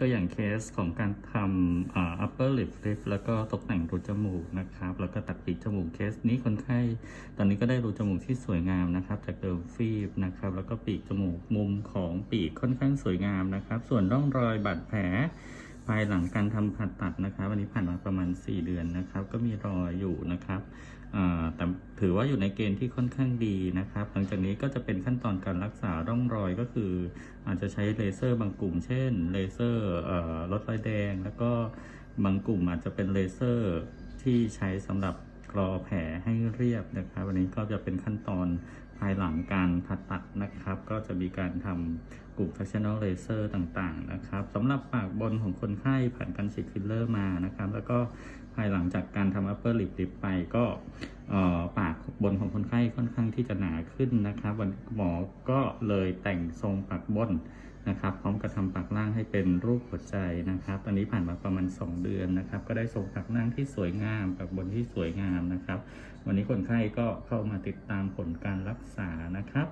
ตัวอย่างเคสของการทำ upper lip lift แล้วก็ตกแต่งรูจมูกนะครับ แล้วก็ตัดปีกจมูกเคสนี้คนไข้ ตอนนี้ก็ได้รูจมูกที่สวยงามนะครับ จากเดิมฟีบนะครับ แล้วก็ปีกจมูกมุมของปีกค่อนข้างสวยงามนะครับ ส่วนร่องรอยบาดแผล ภายหลังการทำผ่าตัดนะครับวันนี้ผ่านมาประมาณ 4 เดือนนะครับ ก็มีรอยอยู่นะครับแต่ถือว่าอยู่ในเกณฑ์ที่ค่อนข้างดีนะครับ หลังจากนี้ก็จะเป็นขั้นตอนการรักษาร่องรอยก็คือ อาจจะใช้เลเซอร์บางกลุ่ม เช่นเลเซอร์ลดรอยแดง แล้วก็บางกลุ่มอาจจะเป็นเลเซอร์ที่ใช้สำหรับกรอแผลให้เรียบนะครับ วันนี้ก็จะเป็นขั้นตอนภายหลังการผ่าตัด นะครับก็จะมีการทำกลุ่ม fractional laser ต่างๆนะครับสำหรับปากบนของคนไข้ผ่านการฉีดฟิลเลอร์มานะครับ แล้วก็ภายหลังจากการทำ upper lip lift ไปก็ปากบนของคนไข้ค่อนข้างที่จะหนาขึ้นนะครับวันหมอก็เลยแต่งทรงปากบนนะครับพร้อมกับทำปากล่างให้เป็นรูปหัวใจนะครับ ตอนนี้ผ่านมาประมาณ 2 เดือนนะครับ ก็ได้ทรงปากล่างที่สวยงามปากบนที่สวยงามนะครับ วันนี้คนไข้ก็เข้ามาติดตามผลการรักษานะครับ